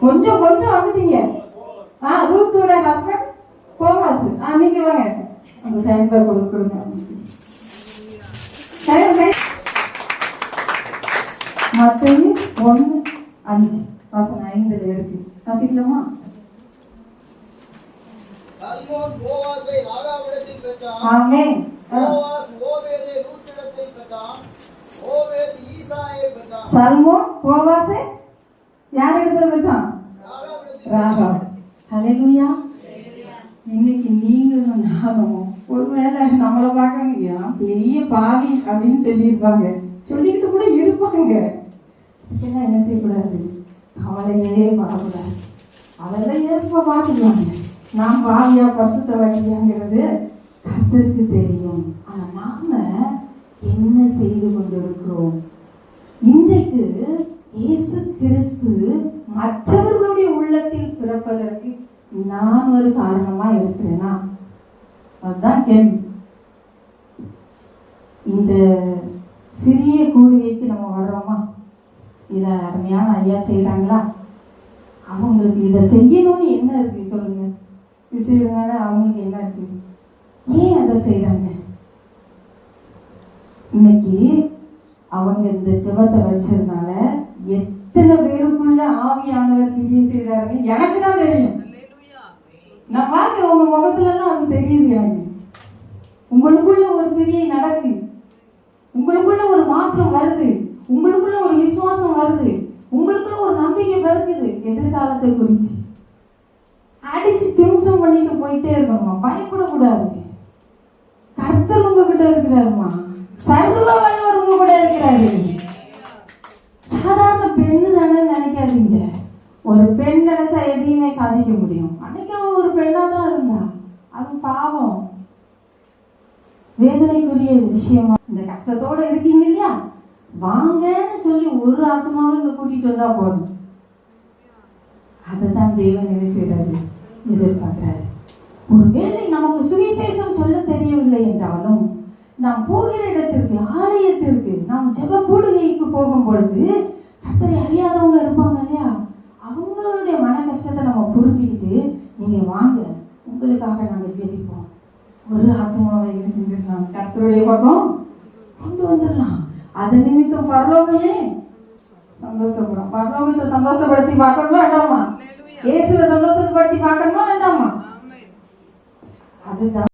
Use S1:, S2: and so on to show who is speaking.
S1: கொஞ்சம் கொஞ்சம் வந்துட்டீங்க. ஆ ரூத்தோட ஹஸ்பண்ட் போவாஸ் ஆ நீங்க வாங்க. அந்த டைம் பேக் கொடுங்க. பேக் மத்தது ஒன்று அஞ்சு. வசனம் ஐந்துல இருக்கு வாசிக்கலாமா
S2: சல்மோன் போவாசே
S1: யார் இடத்துல வச்சான்?
S2: ராகாவிடத்தில்
S1: ராகா ஹalleluya. இன்னைக்கு நீங்களும் நானும் ஒருவேளை நம்மளை பார்க்கறவங்க பெரிய பாவி அப்படின்னு சொல்லியிருப்பாங்க. சொல்லிக்கிட்டு கூட இருப்பாங்க. இதெல்லாம் என்ன செய்யக்கூடாது? அவளையே பார்க்கக்கூடாது. அவளை இயேசுப்பா பார்த்துக்குவாங்க. நான் பாவியா பரிசுத்த வழியாங்கிறது கர்த்தருக்கு தெரியும். ஆனா நாம என்ன செய்து கொண்டிருக்கிறோம்? இன்றைக்கு இயேசு கிறிஸ்து நான் ஒரு காரணமா இருக்கிறேனா? அதுதான் கேள்வி. இந்த சிறிய கூடுகைக்கு நம்ம வர்றோமா? இதை அருமையான ஐயா செய்கிறாங்களா அவங்களுக்கு இதை செய்யணும்னு என்ன இருக்கு சொல்லுங்க. இது செய்யறதுனால அவங்களுக்கு என்ன இருக்கு? ஏன் அதை செய்கிறாங்க இன்னைக்கு அவங்க இந்த சிவத்தை வச்சதுனால எத்தனை பேருக்குள்ள ஆவியானவர் கிரியை செய்கிறாருன்னு எனக்கு தான் தெரியும். நான் பார்க்க உங்க முகத்துலலாம் அது தெரியுது எனக்கு உங்களுக்குள்ள ஒரு கிரியை நடக்கு. உங்களுக்குள்ள ஒரு மாற்றம் வருது. உங்களுக்குள்ள ஒரு விசுவாசம் வருது. உங்களுக்குள்ள ஒரு நம்பிக்கை பிறக்குது எதிர்காலத்தை குறிச்சு. அடிச்சு திம்சம் பண்ணிட்டு போயிட்டே இருக்கணுமா பயப்படக்கூடாது. கர்த்தர் உங்ககிட்ட இருக்கிறாருமா சர்வ வல்லவர் உங்க கூட இருக்கிறாரு. சாதாரண பெண்ணு தானே நினைக்காதீங்க. ஒரு பெண் நினைச்சா எதையுமே சாதிக்க முடியும். அன்னைக்கு பெண்ணா தான் இருந்தா அது பாவம். வேதனைக்குரிய விஷயமா. இந்த கஷ்டத்தோட இருக்கீங்க இல்லையா? வாங்கன்னு சொல்லி ஒரு ஆத்மாவும் இங்க கூட்டிட்டு வந்தா போதும். அதுதான் தேவன் என்ன செய்யறாரு எதிர்பார்க்கிறாரு. ஒருவேளை நமக்கு சுவிசேஷம் சொல்ல தெரியவில்லை என்றாலும் நாம் போகிற இடத்திற்கு ஆலயத்திற்கு நாம் ஜெப கூடுகைக்கு போகும் பொழுது கர்த்தரை அறியாதவங்க இருப்பாங்க இல்லையா அவங்களுடைய மன கஷ்டத்தை நம்ம புரிஞ்சுக்கிட்டு நீங்க வாங்க. உங்களுக்காக நாங்க ஜெபிப்போம். ஒரு ஆத்மாவை என்ன செஞ்சிடலாம். கர்த்தருடைய பக்கம் கொண்டு வந்துடலாம். அது நிமித்தம் பரலோகமே சந்தோஷப்படும். பரலோகத்தை சந்தோஷப்படுத்தி பார்க்கணுமா வேண்டாமா? இயேசுவை சந்தோஷப்படுத்தி பார்க்கணுமா வேண்டாமா? அதுதான்